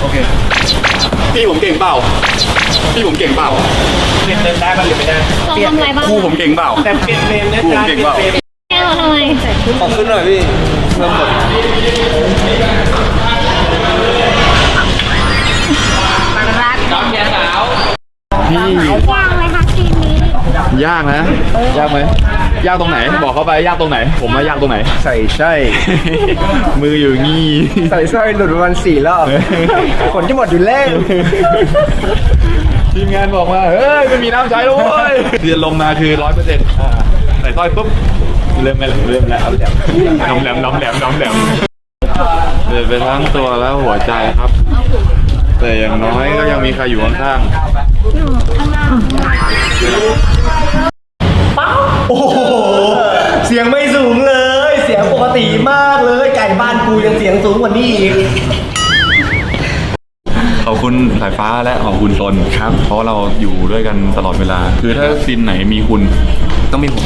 โอเคพี่ผมเก่งเปล่าพี่ผมเก่งเปล่าเปลี่ยนเดินได้บ้างหรือไม่ได้เราทำอะไรบ้างครูผมเก่งเปล่าแต่เปลี่ยนเฟรมนะครูผมจ๊ะเก่งเปล่าเปลี่ยนเฟรมแก้เราทำไมขอขึ้นหน่อยพี่เพิ่มหมดน้องเมียสาวพี่ยากไหมคะทีมนี้ยากนะยากไหม ยากตรงไหน บอกเขาไปยากตรงไหน ผมว่ายากตรงไหน ใส่ไส้มืออยู่งี้ใส่ไส้หลุดประมาณสี่รอบขนจะหมดอยู่แล้วทีมงานบอกมาเฮ้ยไม่มีน้ำใช้แล้วเว้ยเรียนลงมาคือร้อยเปอร์เซ็นต์ใส่สร้อยปุ๊บเริ่มแล้วเริ่มแล้วน้ำแหลมน้ำแหลมน้ำแหลมเดินไปทั้งตัวแล้วหัวใจครับ แต่อย่างน้อยก็ยังมีใครอยู่ข้างโสายฟ้าและขอบคุณตนครับ เพราะเราอยู่ด้วยกันตลอดเวลา คือถ้าซีนไหนมีคุณต้องมีผม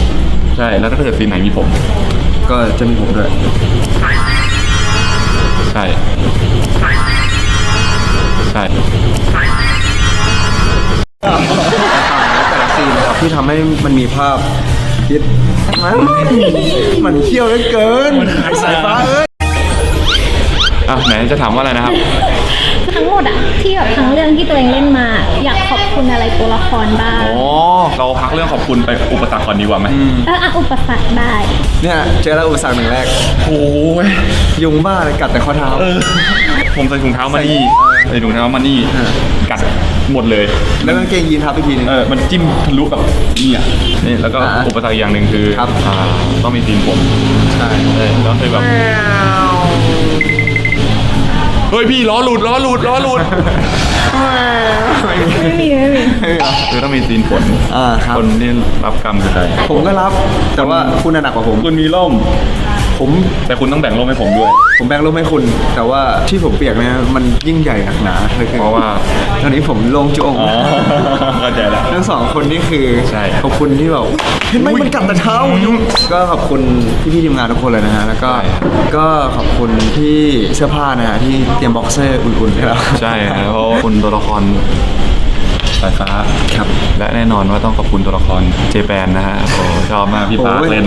ใช่แล้วถ้าเกิดซีนไหนมีผม ก็จะมีผมด้วย ใช่ ใช่แต่ละซีนนะครับที่ทำให้มันมีภาพคิดมันมันเขี้ยวเหลือเกินสายฟ้าเอ้ย อะไหนจะถามว่าอะไรนะครับ ทั้งหมดอะที่แบบทั้งเรื่องที่ตัวเองเล่นมา อยากขอบคุณอะไรตัวละครบ้างอ๋อ เราพักเรื่องขอบคุณไปอุปสรรคก่อนดีกว่าไหมเอออะอุปสรรคได้เนี่ยเจอแล้วอุปสรรคหนึ่งแรก โอ้ยยุงบ้าเลยกัดแต่ข้อเท้า ผมใส่ถุงเท้ามานี่ใส่ถุงเท้ามานี่กัดหมดเลย แล้วกางเกงยีนทับอีกทีหนึงเออมันจิ้มทะลุกับนี่อะนี่แล้วก็อ่าอุปสรรคอีกอย่างหนึ่งคือครับ อ่าต้องมีตีนผม ใช่ เออแล้วคือแบบเฮ้ยพี่ล้อหลุดล้อหลุดล้อหลุดไม่มีไม่มีคือต้องมีตีนฝนอ่าครับ คนที่รับกรรมคือใครผมก็รับ แต่ว่าคุณน่ะหนักกว่าผม คุณมีร่ม ผมแต่คุณต้องแบ่งร่มให้ผมด้วย ผมแบ่งร่มให้คุณ แต่ว่าที่ผมเปียกเนี่ยมันยิ่งใหญ่หนักหนาเหลยเพราะว่า ตอนนี้ผมโลงโจงอ๋อเข้าใจแล้วทั้งสองคนนี่คือใช่ ขอบคุณที่แบบเห็นไหมมันกัดแต่เท้าก็ขอบคุณพี่พี่ๆทีมงานทุกคนเลยนะฮะแล้วก็ใช่ครับก็ขอบคุณที่เสื้อผ้านะฮะที่เตรียมบ็อกเซอร์อุ่นๆให้เรา ใช่ครับเพราะคุณตัวละคร สายฟ้าครับ และแน่นอนว่าต้องขอบคุณตัวละครเจแปนนะฮะโอ้ชอบมากพี่ฟ้าโอ้ยเล่น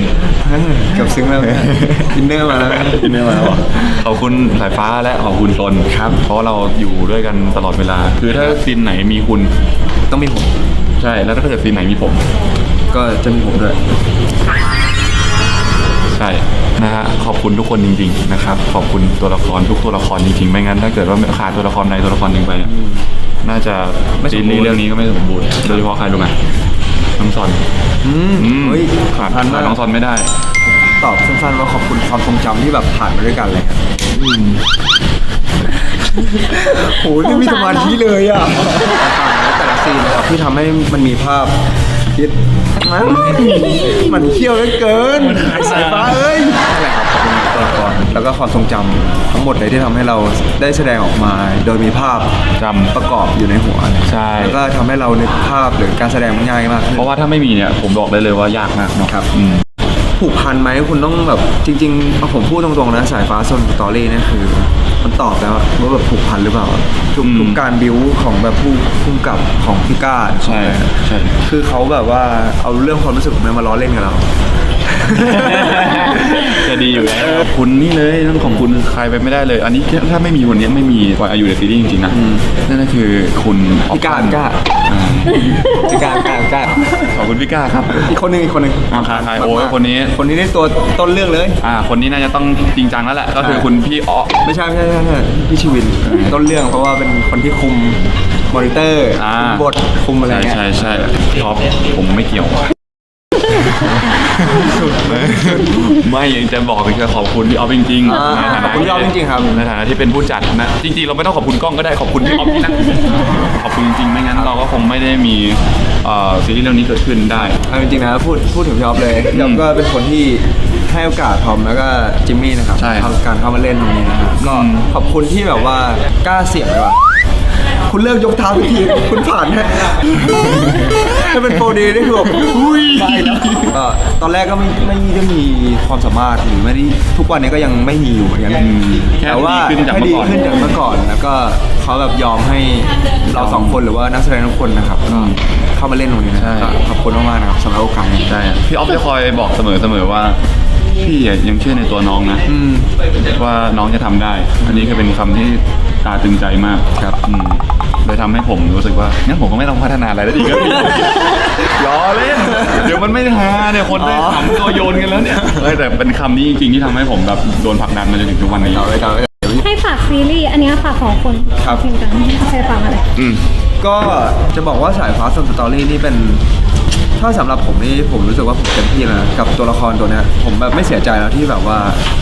เกือบซึ้งแล้วอินเนอร์มาแล้วอินเนอร์มาแล้วขอบคุณสายฟ้าและขอบคุณตนครับ เพราะเราอยู่ด้วยกันตลอดเวลา คือถ้าซีนไหนมีคุณต้องมีผม ใช่แล้วถ้าเกิดซีนไหนมีผม ก็จะมีผมด้วย ใช่นะฮะขอบคุณทุกคนจริง ๆ นะครับ ขอบคุณตัวละครทุกตัวละครจริงๆ ไม่งั้นถ้าเกิดว่าขาดตัวละครใดตัวละครหนึ่งไปอะ น่าจะไม่สซีมบูรณ์ รีส์เรื่องนี้ก็ไม่สมบูรณ์โดยเฉพาะใครรู้ไหมน้องซอนอืมอืมเฮ้ยขาดพันขามาดกน้องซอนไม่ได้ ตอบสั้นๆว่าขอบคุณความทรงจำที่แบบผ่านมาด้วยกันเลยครับโอ้ยไม่มีสมาธิเลยอะแต่ละซีนนะครับที่ทำให้มันมีภาพคิดมันมันเขี้ยวเหลือเกินสายฟ้าเอ้ยนั่นแหละครับขอบคุณ ตัวละครแล้วก็ความทรงจำทั้งหมดเลยที่ทำให้เราได้แสดงออกมา โดยมีภาพจำประกอบอยู่ในหัวใช่ แล้วก็ทำให้เรานึกภาพหรือการแสดงมันง่ายมากขึ้น เพราะว่าถ้าไม่มีเนี่ยผมบอกได้เลยว่ายากมากเนาะครับ อืม ผูกพันไหมคุณต้องแบบจริงๆเอาผมพูดตรงๆนะสายฟ้าโซนสตอรี่เนี่ยคือ มันตอบแล้วว่าแบบผูกพันหรือเปล่าทุกอืม ทุกการบิวของแบบผู้พุ่มกับของพี่ก้าใช่ ใช่ คือเขาแบบว่าเอาเรื่องความรู้สึกของมันมาล้อเล่นกับเรา จะดีอยู่แล้วขอบคุณนี่เลยต้องขอบคุณใครไปไม่ได้เลย อันนี้ถ้าไม่มีคนนี้ไม่มีกว่าอายุในซีรีส์จริงๆนะนั่นก็คือคุณพี่ก้าออฟพี่ก้าอ่าพี่ก้าก้าก้าขอบคุณพี่ก้าครับอีกคนหนึงอีกคนหนึงอาคาไทยโอ้ยคนนี้คนนี้ได้ตัวต้นเรื่องเลยอ่าคนนี้น่าจะต้องจริงจังแล้วแหละก็คือคุณพี่อ๋อไม่ใช่ไม่ใช่ไม่ใช่ไม่ใช่พี่ชีวินต้นเรื่องเพราะว่าเป็นคนที่คุมมอนิเตอร์อ่าคุมบทคุมอะไรใช่เงี้ยใช่ใช่ท็อปผมไม่เกี่ยว ไม่ยังจะบอกคือขอบคุณพี่ออฟจริงอ่าๆในฐาขอบคุณพี่ออฟจริงๆครับ ในฐานะที่เป็นผู้จัดนะ จริง ๆ เราไม่ต้องขอบคุณกล้องก็ได้ขอบคุณพี่ออฟนะขอบคุณจริงๆไม่งั้นเราก็คงไม่ได้มีเอ่อซีรีส์เรื่องนี้เกิดขึ้นได้ เอาจริงๆนะพูดพูดถึงพี่ออฟเลยพี่ออฟก็เป็นคนที่ให้โอกาสทอมแล้วก็จิมมี่นะครับใช่ครับทำการเข้ามาเล่นตรงนี้นะครับก็อืม ขอบคุณที่แบบว่ากล้าเสี่ยงเลยว่ะ คุณเลิกยกเท้าทุกทีคุณผ่านแค่ถ้าเป็นโปรดีนี่คือแบบอุ้ยไปแล้วก็ตอนแรกก็ไม่ไม่ได้มีความสามารถหรือไม่ได้ทุกวันนี้ก็ยังไม่มีอยู่เหมือนกันแค่แต่ว่าดีขึ้นจากแค่เมื่ดีอก่อนขึ้นจากเมื่อก่อนแล้วก็เขาแบบยอมให้เราสองคนหรือว่านักแสดงทุกคนนะครับก็เข้ามาเล่นตรงนี้นะใช่ก็ขอบคุณมากๆนะครับสำหรับโอกาสนี้ใช่พี่ออฟจะคอยบอกเสมอเสมอว่าพี่อะยังเชื่อในตัวน้องนะอืมว่าน้องจะทำได้ อันนี้คือเป็นคำที่ตาตึงใจมากครับอืมเลยทำให้ผมรู้สึกว่างั้นผมก็ไม่ต้องพัฒนาอะไรแล้วดีกว่าพี่ล้อเล่น เดี๋ยวมันไม่ฮาเนี่ยคนได้ขำตัวโยนกันแล้วเนี่ยเอ้ยแต่เป็นคำนี้จริงๆที่ทำให้ผมแบบโดนผลักดันมาจนถึงทุกวันนี้ต่อเลยต่อเลยเดี๋ยวให้ฝากซีรีส์อันเนี้ยฝากของคนครับ เพลงกันใครฝากอะไร อืม ก็จะบอกว่าสายฟ้าซันสตอรี่นี่เป็น ถ้าสำหรับผมนี่ผมรู้สึกว่าผมเต็มที่แล้วนะกับตัวละครตัวเนี้ยผมแบบไม่เสียใจแล้วที่แบบว่า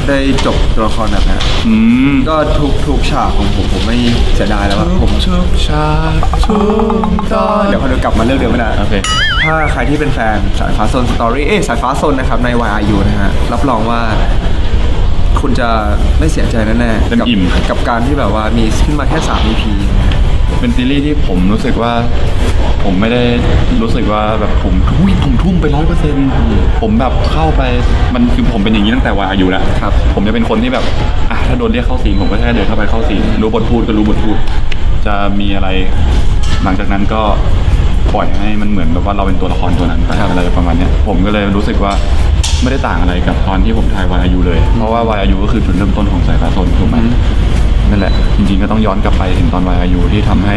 ได้จบตัวละครแบบเนี้ยอืมก็ทุกทุกฉากของผมผมไม่เสียดายแล้วอะผมชุบชาชุบตอนเดี๋ยวพอเดี๋ยวกลับมาเรื่องเดิมไม่ได้โอเคถ้าใครที่เป็นแฟนสายฟ้าโซนสตอรี่เอ้ยสายฟ้าโซนนะครับใน YRU นะฮะรับรองว่าคุณจะไม่เสียใจแน่ๆเต็มกัอิ่มกับการที่แบบว่ามีขึ้นมาแค่3 EP เป็นซีรีส์ที่ผมรู้สึกว่า ผมไม่ได้รู้สึกว่าแบบผมทุยผมทุ่มไปร้อยเปอร์เซ็นต์ผมแบบเข้าไปมันคือผมเป็นอย่างนี้ตั้งแต่วัยอายุแล้วครับ ผมจะเป็นคนที่แบบอะถ้าโดนเรียกเข้าซีนผมก็แค่เดินเข้าไปเข้าซีนรู้บทพูดก็รู้บทพูด จะมีอะไร หลังจากนั้นก็ปล่อยให้มันเหมือนแบบว่าเราเป็นตัวละครตัวนั้นไปอะไรประมาณเนี้ยผมก็เลยรู้สึกว่าไม่ได้ต่างอะไรกับตอนที่ผมถ่ายวายอายุเลย เพราะว่าวายอายุก็คือจุดเริ่มต้นของสายฟ้าโซนถูกไหม นั่นแหละ จริงๆก็ต้องย้อนกลับไปถึงตอนวัยอายุที่ทำให้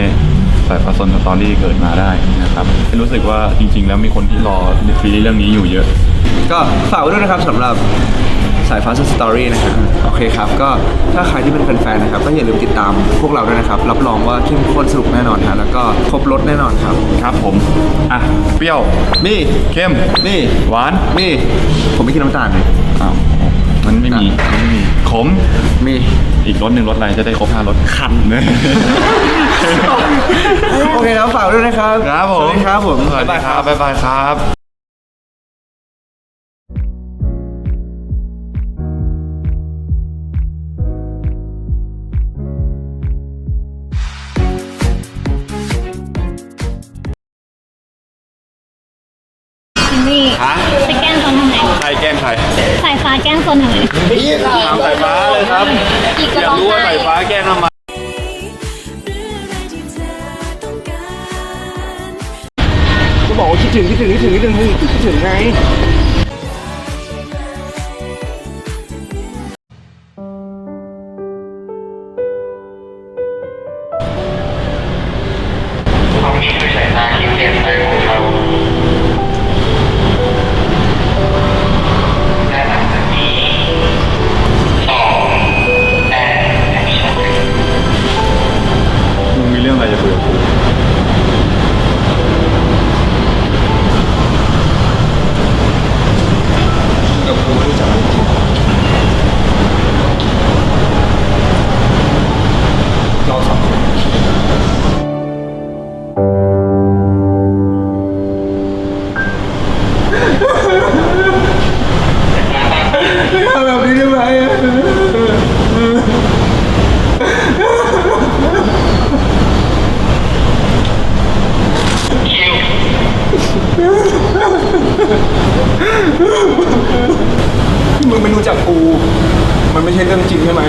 สายฟ้าซนสตอรี่เกิดมาได้นะครับ รู้สึกว่าจริง ๆ แล้วมีคนที่รอซีรีส์เรื่องนี้อยู่เยอะ ก็ฝากไว้ด้วยนะครับสำหรับสายฟ้าสตอรี่นะครับโอเคครับ ก็ถ้าใครที่เป็นแฟนๆนะครับ ก็อย่าลืมติดตามพวกเราด้วยนะครับ รับรองว่าเข้มข้นสนุกแน่นอนฮะแล้วก็ครบรถแน่นอนครับ ครับผม อะ เปรี้ยวนี่ เข้มนี่ หวานนี่ ผมไม่กินน้ำตาลเลยอ้าว มันไม่มีมันไม่มีขมมีอีกรสหนึ่งรสอะไรจะได้ครบห้ารสคันเนยโอเคครับฝากไว้ด้วยนะครับครับผม สวัสดีครับผมสวัสดีครับบ๊ายบายครับ ฟ้าแกล้งโซนทำไมถามสายฟ้าเลยครับ อีกอก็ยากร้องรู้ว่าไห้สายฟ้าแกล้งทำไมก็บอกว่าคิดถึงคิดถึงคิดถึงคิดถึงคิดถึงไง มึงไม่รู้จักกู มันไม่ใช่เรื่องจริงใช่ไหม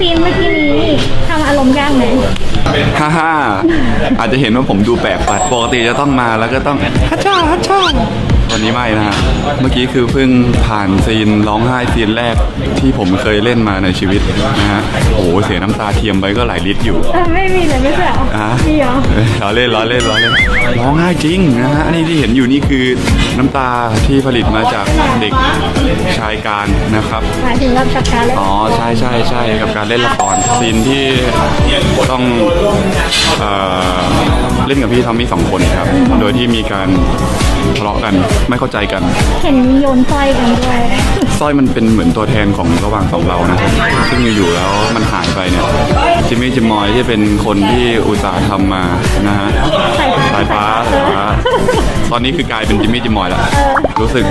ซีนเมื่อกี้นี้ทำอารมณ์ยากไหมฮ่าฮ่าอาจจะเห็นว่าผมดูแปลกไปปกติจะต้องมาแล้วก็ต้องฮัชชาฮัชชา วันนี้ไม่นะฮะ เมื่อกี้คือเพิ่งผ่านซีนร้องไห้ซีนแรกที่ผมเคยเล่นมาในชีวิตนะฮะ โอ้โหเสียน้ำตาเทียมไปก็หลายลิตรอยู่ เออไม่มีเลยไม่ใช่เหรออะมีเหรอเอ้ยล้อเล่นล้อเล่นล้อเล่นร้องไห้จริงนะฮะอันนี้ที่เห็นอยู่นี่คือน้ำตาที่ผลิตมาจากเด็กชายการนะครับ หมายถึงรับจากการเล่นอ๋อใช่ใช่ใช่กับการเล่นละครซีนที่ต้องเอ่อเล่นกับพี่ทอมมี่สองคนครับ โดยที่มีการ ทะเลาะกันไม่เข้าใจกันเห็นมีโยนสร้อยกันด้วยสร้อยมันเป็นเหมือนตัวแทนของระหว่างสองเรานะครับซึ่งอยู่ๆแล้วมันหายไปเนี่ยจิมมี่จิมมอยที่เป็นคนที่อุตส่าห์ทำมานะฮะสายฟ้าสายฟ้าสายฟ้าตอนนี้คือกลายเป็นจิมมี่จิมมอยแล้วรู้สึก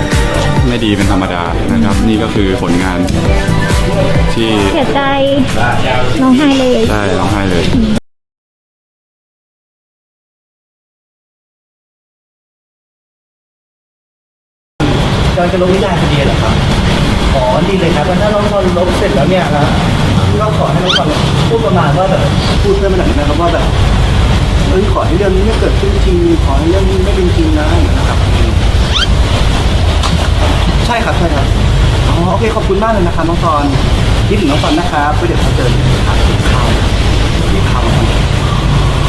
ไม่ดีเป็นธรรมดานะครับ นี่ก็คือผลงานที่เสียใจน้องไห้เลยได้ร้องไห้เลย กำลังจะลบนิยายคดีเหรอครับอ๋อดีเลยครับถ้าน้องพรลบเสร็จแล้วเนี่ยนะก็ขอให้น้องพรพูดประมาณว่าแบบพูดเพื่อนมาหน่อยนะครับว่าแบบเอ้ยขอให้เรื่องนี้ไม่เกิดขึ้นจริงขอให้เรื่องนี้ไม่เป็นจริงนะอย่างนี้นะครับ ใช่ครับใช่ครับอ๋อโอเคขอบคุณมากเลยนะครับน้องพรคิดถึงน้องพรนนะครับไปเดี๋ยวเขาเจอกันครับกินข้าวมีข้าวมาทำ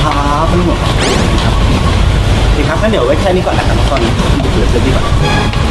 ครับไม่ต้องห่วงครับโอเครับงั้นเดี๋ยวไว้แค่นี้ก่อนนะครับน้องพรเดี๋ยวเจอ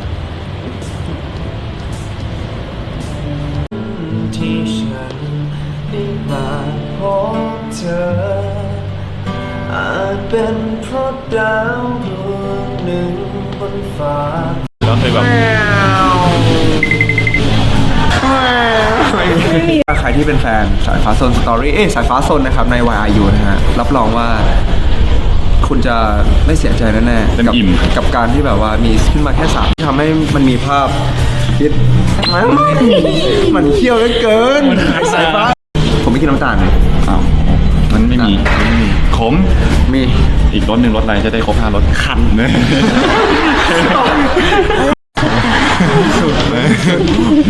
เป็นเพราะดาวดวงหนึ่งบนฟ้าแล้วเคยแบบถ้าใครที่เป็นแฟนสายฟ้าโซนสตอรี่เอ้ยสายฟ้าโซนนะครับใน YIU นะฮะรับรองว่าคุณจะไม่เสียใจแน่ๆเต็มกับอิ่มกับการที่แบบว่ามีขึ้นมาแค่สามที่ทำให้มันมีภาพคิดมันมันเคี่ยวเหลือเกินสายฟ้าผมไม่กินน้ำตาลเลยอ้าว มันไม่มีมันไม่มีขมมีอีกรสหนึ่งรสอะไรจะได้ครบห้ารสคันเนี่ย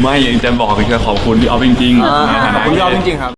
ไม่ยังจะบอกคือขอบคุณพี่ออฟจริงๆอ่าในฐาขอบนะคุณพี่ออฟจริงๆครับ